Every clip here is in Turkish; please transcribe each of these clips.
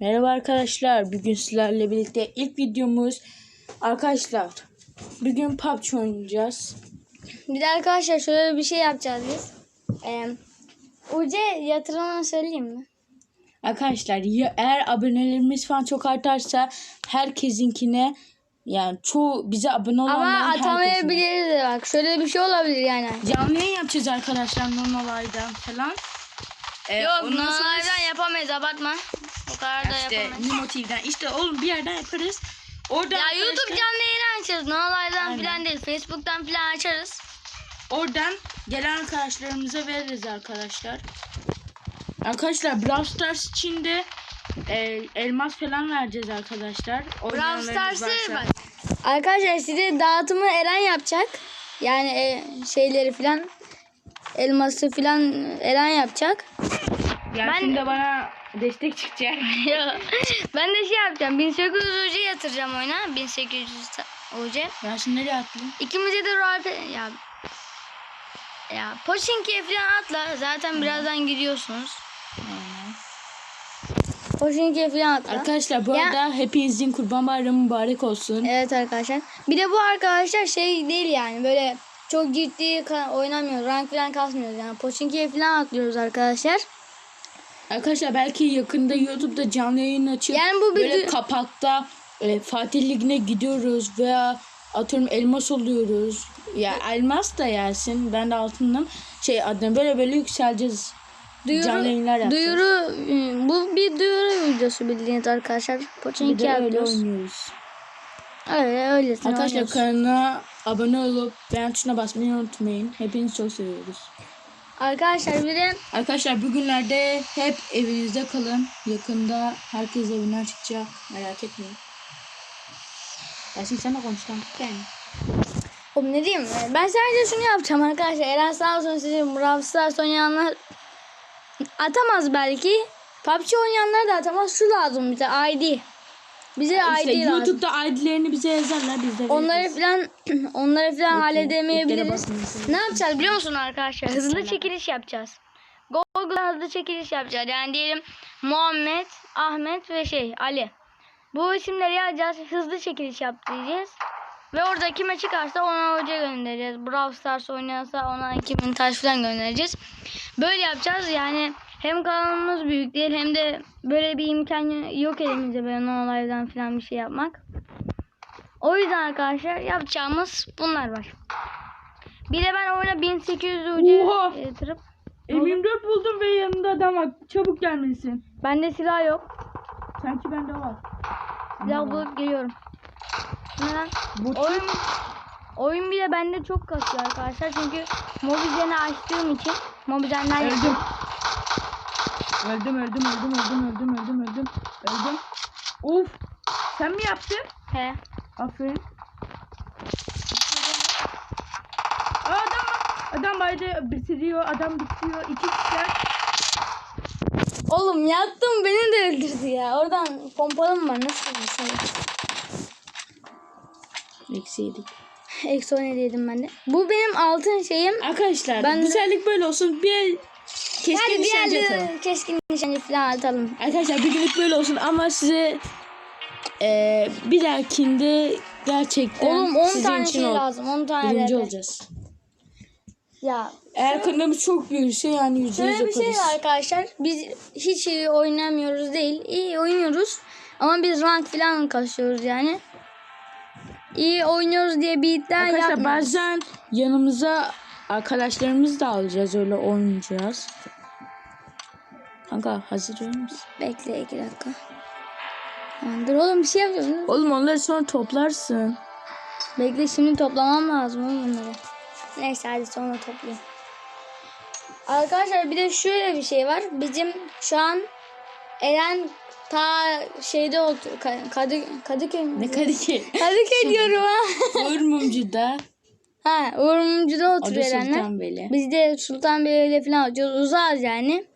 Merhaba arkadaşlar. Bugün sizlerle birlikte ilk videomuz. Arkadaşlar bugün PUBG oynayacağız. Bir de arkadaşlar şöyle bir şey yapacağız biz. Ee, Uce yatırımını söyleyeyim mi? Arkadaşlar ya, eğer abonelerimiz falan çok artarsa herkesinkine yani çoğu bize abone Ama olanların herkesine. atamayabiliriz de bak. Şöyle bir şey olabilir yani. Canlı yayın yapacağız arkadaşlar normalaydan falan. Ee, Yok ondan sonra yapamayız abartma. Kadar da işte yapamayız. Nimo TV'den işte oğlum bir yerden yaparız. Orada Ya YouTube arkadaşlar- canlı yayın açarız. Normalden Aynen. falan değil. Facebook'tan falan açarız. Oradan gelen arkadaşlarımıza veririz arkadaşlar. Arkadaşlar Brawl Stars için de e, elmas falan vereceğiz arkadaşlar. Brawl Stars'ı bak. Arkadaşlar size dağıtımı Eren yapacak. Yani e, şeyleri falan elması falan Eren yapacak. Yasin de bana destek çıkacak. ben de şey yapacağım. 1800 UC yatıracağım oyuna. 1800 UC. Yasin nereye attın? İkimize de rol ya ya Pochinki'ye falan atla. Zaten birazdan gidiyorsunuz. Pochinki'ye falan atla. Arkadaşlar bu Ya- arada hepinizin kurban bayramı mübarek olsun. Evet arkadaşlar. Bir de bu arkadaşlar şey değil yani böyle çok ciddi oynamıyoruz. Rank falan kasmıyoruz yani. Pochinki'ye falan atlıyoruz arkadaşlar. Arkadaşlar belki yakında YouTube'da canlı yayın açıp Yani bu böyle kapakta e, Fatih Ligi'ne gidiyoruz veya atıyorum elmas oluyoruz. Ya elmas da yersin. Ben de altından şey adına böyle böyle yükseleceğiz. Canlı yayınlar yapacağız. duyuru ıı, bu bir duyuru videosu bildiğiniz arkadaşlar. Pochinki de öyle yapıyoruz. oynuyoruz. Öyle öyle. Arkadaşlar kanala abone olup beğen tuşuna basmayı unutmayın. Hepinizi çok seviyoruz. Arkadaşlar bir de Arkadaşlar bugünlerde hep evinizde kalın. Yakında herkes evinden çıkacak. Merak etmeyin. Yasin sen de konuş lan. Yani. Oğlum ne diyeyim? Ben sadece şunu yapacağım arkadaşlar. Eren sağ olsun sizin Brawl Stars oynayanlar atamaz belki. PUBG oynayanlar da atamaz. Şu lazım bize ID. Bize İşte ID lazım. YouTube'da ID'lerini bize yazarlar biz de Onları falan onları falan halledemeyebiliriz. Ne yapacağız biliyor musun arkadaşlar? Hızlı çekiliş yapacağız. Google'a hızlı çekiliş yapacağız. Yani diyelim Muhammed, Ahmet ve şey Ali. Bu isimleri yazacağız. Hızlı çekiliş yap diyeceğiz. Ve orada kime çıkarsa ona hoca göndereceğiz. Brawl Stars oynuyorsa ona 2000 taş falan göndereceğiz. Böyle yapacağız. Yani hem kanalımız büyük değil hem de böyle bir imkan yok elimizde böyle olaydan falan bir şey yapmak. O yüzden arkadaşlar yapacağımız bunlar var. Bir de ben oyuna 1800 UC yatırıp M24 buldum ve yanında adam var. Çabuk gelmelisin. bende silah yok. Sanki bende var. Silah bulup geliyorum. Neden? Bu Oyun oyun bile bende çok kasıyor arkadaşlar çünkü Mobizen'i açtığım için Mobizen'den Öldüm. Öldüm öldüm öldüm öldüm öldüm öldüm öldüm öldüm. Uf. Sen mi yaptın? He. Aferin. Adam. Adam baydı bitiriyor. Adam bitiriyor. İki kişiler. Oğlum yattım beni de öldürdü ya. Oradan pompalım var nasıl bir şey? Eksi yedik. Eksi 17 yedim ben de. Bu benim altın şeyim. Arkadaşlar Ben de- güzellik böyle olsun. Bir keskin bir nişancı atalım. keskin nişancı falan atalım. Arkadaşlar bugünlük böyle olsun ama size eee bir dahakinde gerçekten Oğlum 10 sizin tane için şey ol- lazım. 10 tane birinci RP. olacağız. Ya Eğer kanalımız çok büyürse yani yüzde yüz Şöyle bir şey yaparız. var arkadaşlar. Biz hiç iyi oynamıyoruz değil. İyi oynuyoruz. Ama biz rank falan kasıyoruz yani. İyi oynuyoruz diye bir iddia Arkadaşlar yapmıyoruz. bazen yanımıza arkadaşlarımızı da alacağız öyle oynayacağız. Kanka hazır mısın? Bekle iki dakika. Aman dur oğlum bir şey yapıyorum. Oğlum onları sonra toplarsın. Bekle şimdi toplamam lazım oğlum bunları. Neyse hadi sonra toplayayım. Arkadaşlar bir de şöyle bir şey var. Bizim şu an Eren ta şeyde otur Ka- Kadı Kadıköy mü? Ne Kadıköy? Kadıköy diyorum ha. Urmumcu'da. Ha Urumcu'da O da oturuyor. Sultanbeyli. Biz de Sultanbeyli'de falan oturuyoruz. Uzağız yani.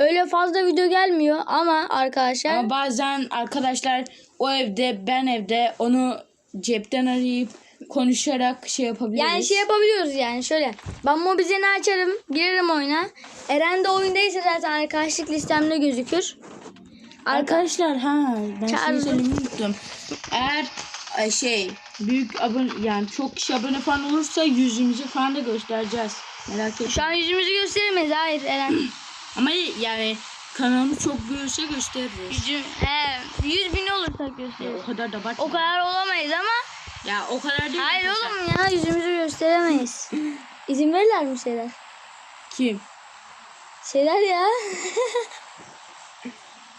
Öyle fazla video gelmiyor ama arkadaşlar Ama bazen arkadaşlar o evde ben evde onu cepten arayıp konuşarak şey yapabiliriz. yani şey yapabiliyoruz yani şöyle. Ben Mobizen'i açarım, girerim oyuna. Eren de oyundaysa zaten arkadaşlık listemde gözükür. Arkadaşlar ha ben size söylemeyi unuttum. Eğer e, şey büyük abone yani çok kişi abone falan olursa yüzümüzü falan da göstereceğiz. Merak etme. Şu an yüzümüzü gösteremeyiz. Hayır Eren. Ama yani kanalımız çok büyürse gösteririz. Yüzüm, he, 100 bin olursak gösteririz. o kadar da abartma. O kadar olamayız ama Ya o kadar değil. hayır arkadaşlar. oğlum ya yüzümüzü gösteremeyiz. İzin verirler mi şeyler? Kim? Şeyler ya.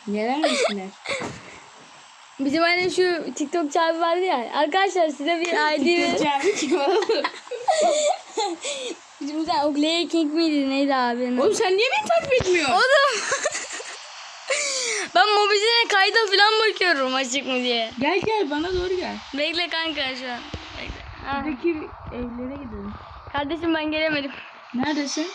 Neler misinler? Bizim hani şu TikTok abi vardı ya. Arkadaşlar size bir ID ver. Cami kim oğlum? Bizim tane Ogley King miydi neydi abi? Oğlum sen niye beni takip etmiyorsun? Oğlum. ben mobiline kayda falan bakıyorum açık mı diye. Gel gel bana doğru gel. Bekle kanka şu an. Bekle. Ha. Buradaki evlere gidelim. Kardeşim ben gelemedim. Neredesin?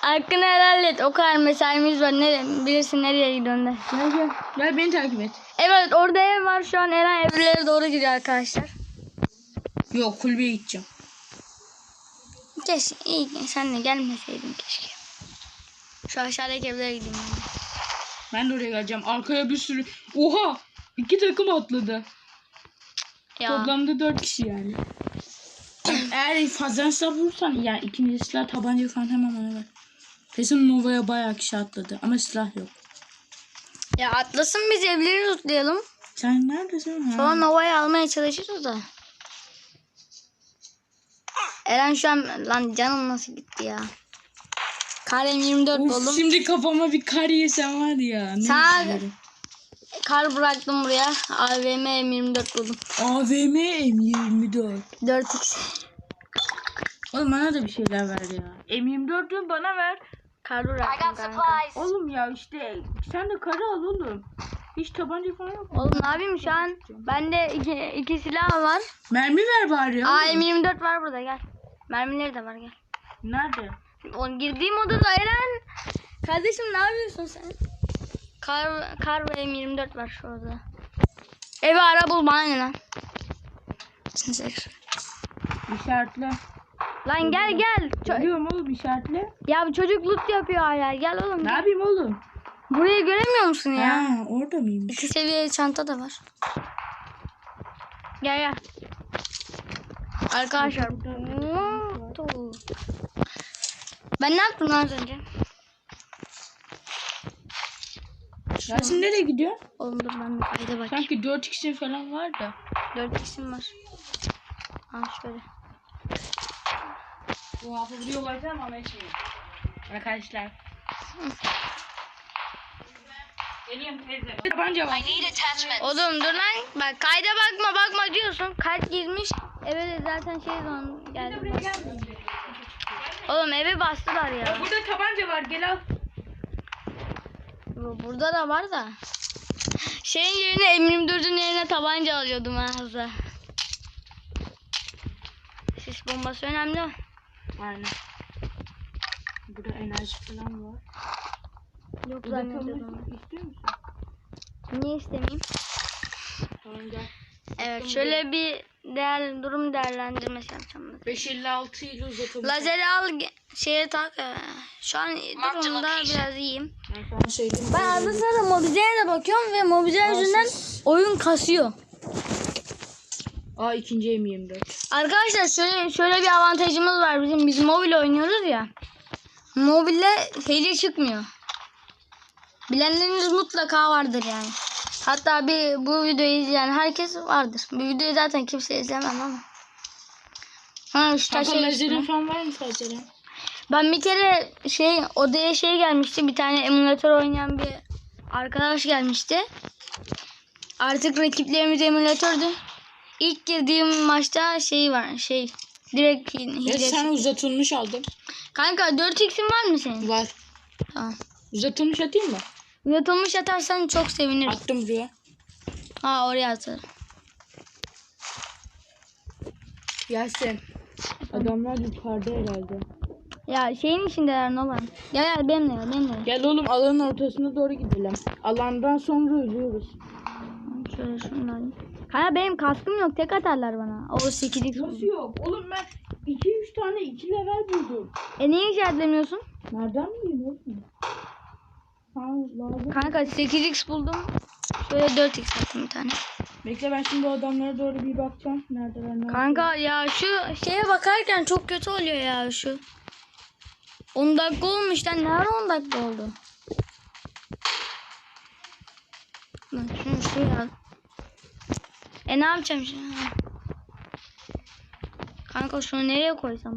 Hakkını helal et. O kadar mesaimiz var. Nere, bilirsin nereye gidiyorsun de. Gel gel. Gel beni takip et. Evet orada ev var. Şu an Eren evlere doğru gidiyor arkadaşlar. Yok kulübeye gideceğim. Keşke iyi sen de gelmeseydin keşke. Şu aşağıdaki evlere gideyim ben. de. Ben de oraya geleceğim. Arkaya bir sürü... Oha! İki takım atladı. Ya. Toplamda dört kişi yani. Eğer fazla silah vurursan yani ikinci silah tabanca falan hemen bana ver. Kesin Nova'ya bayağı kişi atladı ama silah yok. Ya atlasın biz evleri tutlayalım. Sen neredesin? Ha. Sonra Nova'yı almaya çalışırız da. Eren şu an lan canım nasıl gitti ya. Karem 24 Uf, buldum. şimdi kafama bir kar yesem var ya. Ne Sağ-. Kar bıraktım buraya. AVM M24 buldum. AVM M24. 4x. Oğlum bana da bir şeyler ver ya. M24'ü bana ver. Kar bıraktım kanka. Oğlum ya işte sen de karı al oğlum. Hiç tabanca falan yok. Oğlum ne yapayım şu an? Bende iki, iki silah var. Mermi ver bari ya. Aa M24 var burada gel. Mermileri de var gel. Nerede? O girdiğim odada Eren. Kardeşim ne yapıyorsun sen? Kar, kar ve M24 var şurada. Evi ara bul bana ne lan? İşaretle. Lan gel gel. Ço- Biliyorum oğlum işaretle. ya bu çocuk loot yapıyor hala. Gel oğlum. Ne yapayım oğlum? Burayı göremiyor musun ya? Ha orada mıymış? İki seviye çanta da var. Gel gel. Arkadaşlar. Ben ne yaptım lan az önce? Yasin nereye gidiyor? Oğlum dur ben bir kayda bakayım. Sanki 4 kişi falan var da. 4 isim var. Al şöyle. Bu hafta video koyacağım ama hiç Arkadaşlar. Geliyorum teyze. Tabanca var. Oğlum dur lan. Bak kayda bakma bakma diyorsun. Kayıt girmiş. Eve de zaten şey zaman geldi. Oğlum eve bastılar ya. Burada tabanca var gel al. Bu- Burada da var da. Şeyin yerine M24'ün yerine tabanca alıyordum hızlı. Sis bombası önemli. Aynen. Burada enerji falan var. Yok Uzatılmış zannediyordum. istiyor musun? Niye istemeyeyim? Tamam gel. Evet şöyle bir değer durum değerlendirmesi yapacağım. 556 ile uzatılmış. Lazeri al şeye tak. e, Şu an durumda biraz iyiyim. Ben arada sırada mobilyaya da bakıyorum ve mobilya yüzünden oyun kasıyor. Aa ikinci M24. Arkadaşlar şöyle şöyle bir avantajımız var bizim biz mobil oynuyoruz ya. Mobilde hile çıkmıyor. Bilenleriniz mutlaka vardır yani. Hatta bir bu videoyu izleyen herkes vardır. Bu videoyu zaten kimse izlemem ama. Ha şu geçtim. lazerin falan var mı sadece? Ben bir kere şey odaya şey gelmişti. Bir tane emülatör oynayan bir arkadaş gelmişti. Artık rakiplerimiz emülatördü. İlk girdiğim maçta şey var şey direkt Ya hile. sen uzatılmış aldın. Kanka 4x'in var mı senin? Var. Tamam. Uzatılmış atayım mı? Uzatılmış atarsan çok sevinirim. Attım buraya. Ha oraya atarım. Yasin. Adamlar yukarıda herhalde. Ya şeyin içindeler ne olan? Gel gel benimle gel benimle. gel. Oğlum alanın ortasına doğru gidelim. Alandan sonra ölüyoruz. Şöyle alayım. Kanka benim kaskım yok tek atarlar bana. O 8x. Nasıl yok? Oğlum ben 2-3 tane 2 level buldum. E niye işaretlemiyorsun? Nereden bileyim oğlum? Lazım. Kanka 8x buldum. Şöyle 4x attım bir tane. Bekle ben şimdi o adamlara doğru bir bakacağım. Neredeler ne Kanka ya şu şeye bakarken çok kötü oluyor ya şu. 10 dakika olmuş lan. Nerede 10 dakika oldu? Lan şunu şuraya al. E ne yapacağım şimdi? Kanka şunu nereye koysam?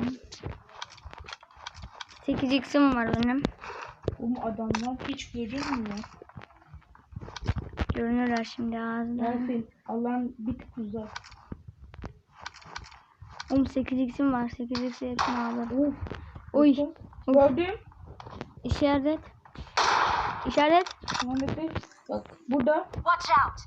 8x'im var benim. Oğlum adamlar hiç görünmüyor. Görünürler şimdi ağzında. Yasin Allah'ın bir tık uzak. Oğlum 8x'im var. 8x'i hepsini aldım. Of. Oy. Gördüm. İşaret. İşaret. Tamam bekle. Bak burada. Watch out!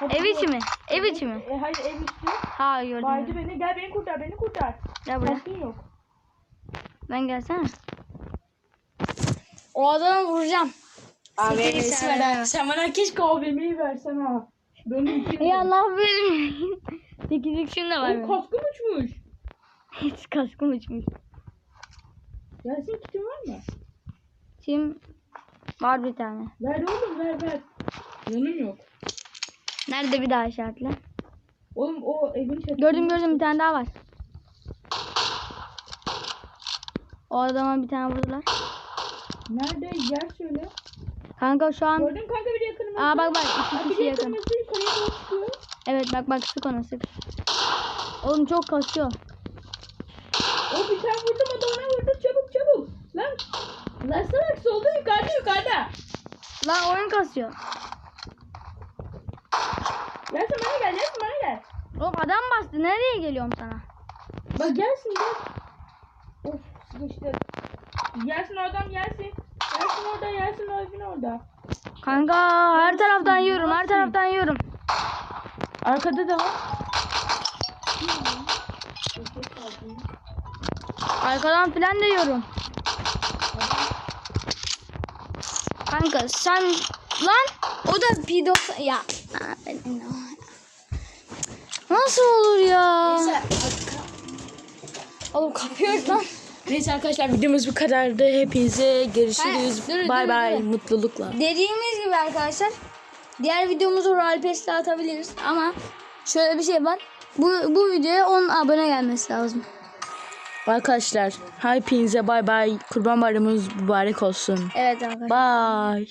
Hadi Ev içi mi? Ev içi mi? E, hayır ev içi. Ha gördüm. Baydı beni. Gel beni kurtar beni kurtar. Gel buraya. Kaskın yok. Ben gelsene. O adamı vuracağım. AVM'si ver ha. Sen bana keşke AVM'yi versen ha. Benim için. Ya Allah vermiyor. 8 şun da var. Oğlum benim. kaskım uçmuş. Hiç kaskım uçmuş. Yasin kitin var mı? Şimdi var bir tane. Ver oğlum ver ver. Yanım yok. Nerede bir daha işaretle? Oğlum o evin çatısında. Gördüm gördüm bir tane daha var. O adama bir tane vurdular. Nerede? Yer söyle. Kanka şu an Gördüm kanka biri yakınımızda. Aa bak bak iki kişi yakın. yakınımızda yukarıya doğru çıkıyor. Evet bak bak sık ona sık. Oğlum çok kasıyor. O bir tane vurdum o da ona vurdu. Çabuk çabuk. Lan. Lan salak solda yukarıda yukarıda. Lan oyun kasıyor. Yasin bana gel Yasin bana gel. Oğlum adam bastı. Nereye geliyorum sana? Bak gelsin gel. Of sıkıştı. Yasin oradan Yasin. Yasin orada Yasin o evin orada. Kanka her taraftan yiyorum. Her taraftan yiyorum. Arkada da var. Arkadan filan da yiyorum. Kanka sen lan o da P90 ya. Nasıl olur ya? Oğlum kapıyor lan. Neyse arkadaşlar videomuz bu kadardı. Hepinize görüşürüz. Ha, dur, Bay bay. Mutlulukla. Dediğimiz gibi arkadaşlar diğer videomuzu Royal Pass'te atabiliriz ama şöyle bir şey var. Bu, bu videoya 10 abone gelmesi lazım. Arkadaşlar hepinize bay bay. Kurban bayramınız mübarek olsun. Evet arkadaşlar. Bye.